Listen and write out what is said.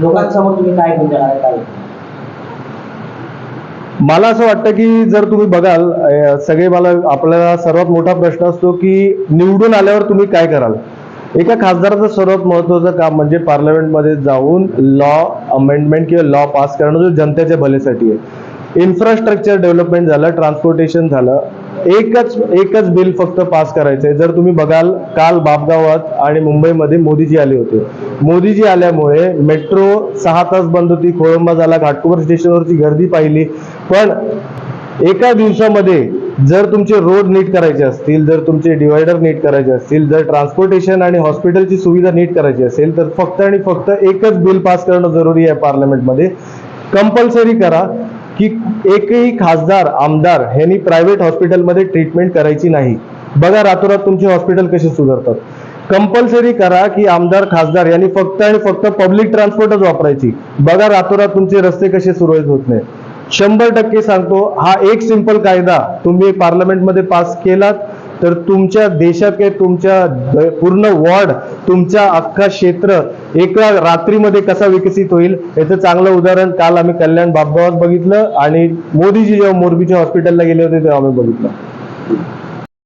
लोकांसमोर तुम्ही काय घेऊन जाणार काय मला असं वाटतं की जर तुम्ही बघाल सगळे मला आपल्याला सर्वात मोठा प्रश्न असतो की निवडून आल्यावर तुम्ही काय कराल? एका खासदाराचं सर्वात महत्वाचं काम म्हणजे पार्लमेंटमध्ये जाऊन लॉ अमेंडमेंट किंवा लॉ पास करणं जो जनतेच्या भलेसाठी आहे. इन्फ्रास्ट्रक्चर डेव्हलपमेंट झालं ट्रान्सपोर्टेशन झालं. एकच एकच बिल फक्त पास करायचंय. जर तुम्ही बघाल काल बापगावात आणि मुंबईमध्ये मोदीजी आले होते. मोदीजी आल्यामुळे मेट्रो सहा तास बंद होती खोळंबा झाला घाटकोपर स्टेशनवरची गर्दी पाहिली. पण एका दिवसामध्ये जर तुमचे रोड नीट करायचे असतील जर तुमचे डिवायडर नीट करायचे असतील जर ट्रान्सपोर्टेशन आणि हॉस्पिटलची सुविधा नीट करायची असेल तर फक्त आणि फक्त एकच बिल पास करणं जरुरी आहे पार्लमेंटमध्ये कंपल्सरी करा. की एकही खासदार आमदार ह्यांनी प्रायव्हेट हॉस्पिटलमध्ये ट्रीटमेंट करायची नाही. बघा रातोरात तुमचे हॉस्पिटल कसे सुधारतात. कंपल्सरी करा की आमदार खासदार यांनी फक्त आणि फक्त पब्लिक ट्रान्सपोर्टच वापरायची. बघा रातोरात तुमचे रस्ते कसे सुरळीत होत नाही. शंभर टक्के सांगतो हा एक सिंपल कायदा तुम्ही पार्लमेंटमध्ये पास केलात तर तुमच्या देशात काही तुमच्या पूर्ण वॉर्ड तुमच्या अख्खा क्षेत्र एका रात्रीमध्ये कसा विकसित होईल याचं चांगलं उदाहरण काल आम्ही कल्याण बापगावात बघितलं आणि मोदीजी जेव्हा मोरबीच्या हॉस्पिटलला गेले होते तेव्हा आम्ही बघितलं.